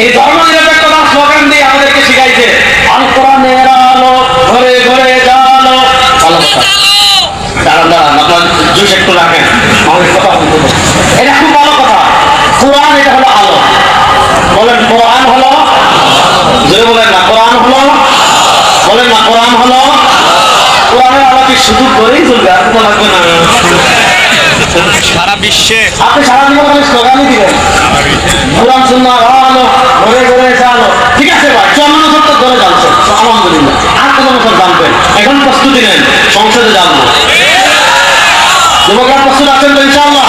এই ধর্ম নিরপেক্ষতার স্লোগান দিয়ে আমাদেরকে শিখাইছে। আল কোরআনের আলো ঘরে ঘরে জালো দাঁড়ান দাঁড়ান আপনার জুস একটু রাখেন। আমাদের কথা এটা খুব ভালো কথা। কোরআন এটা হলো আলো। বলেন কোরআন হলো জোরে বলেন না কোরআন হলো বলেন না কোরআন হলো কোরআনের আলো কি শুধু করেই চলবে? আর কোনো লাগবে না। সারা বিশ্বে। আপনি সারা জীবন স্লোগানই দিবেন। কোরআন সুন্নাহ এখন প্রস্তুতি নেন সংসদে জানব যুবকরা প্রস্তুত আছেন তো ইনশাআল্লাহ?